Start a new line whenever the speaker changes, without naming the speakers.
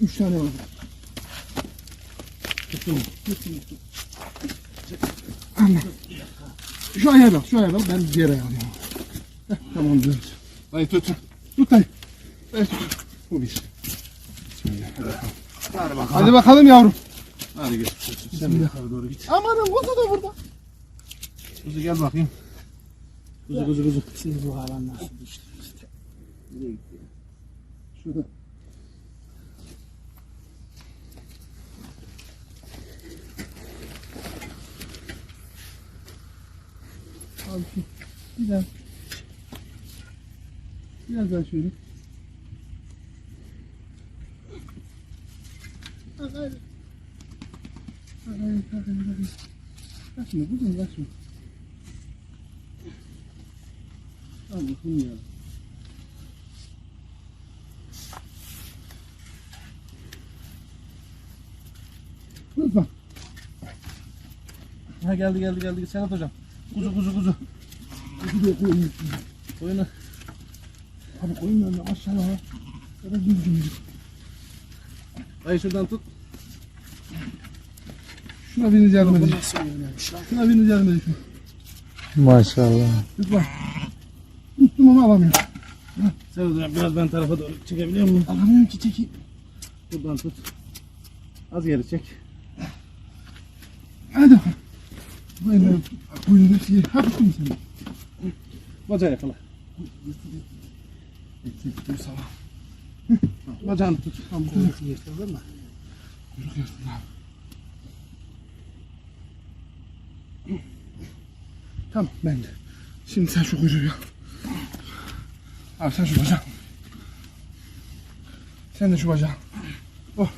Üç tane var. Tutun. Tutun. Anne. Şu ayağa bak, şu ayağa bak. Ben diğer ayağı alayım. Heh, tamam diyoruz. Dayı tut. Tut dayı. Dayı tut. Bu bir. Bismillah. Hadi bakalım.
Hadi bakalım.
Hadi bakalım yavrum.
Hadi gel. Sen bir yukarı doğru git.
Amanın kuzu da burada.
Kuzu gel bakayım. Kuzu kuzu kuzu.
Şimdi bu halan nasıl düştü?
Nereye gitti?
Şurada. Abi şu biraz biraz daha şöyle. Bak hadi. Bak hadi, bak hadi, bak hadi. Kaçma kuzum kaçma. Allah'ım ya. Lütfen.
Ha geldi geldi geldi. Serhat hocam. Kuzu kuzu kuzu.
Kuzu da koyayım.
Koyuna.
Abi koyun önüne aşağıya. Ya da düzgün.
Dayı şuradan tut.
Şuna biriniz yardım edin.
lan?
Şuna biriniz yardım edin.
Maşallah.
Lütfen. Tuttum ama alamıyorum.
Serhat hocam biraz ben tarafa doğru çekebiliyor muyum?
Alamıyorum ki çekeyim.
Buradan tut. Az geri çek.
Hadi bakalım. Böyle kuyruğunu şey. Ha tuttum seni.
Bacağı yakala.
Dur sabah.
Bacağını tut.
Tamam kuyruk yırtılır mı? Kuyruk yırtılır abi. Tamam ben de. Şimdi sen şu kuyruğu yap. Abi sen şu bacağı. Sen de şu bacağı. Oh.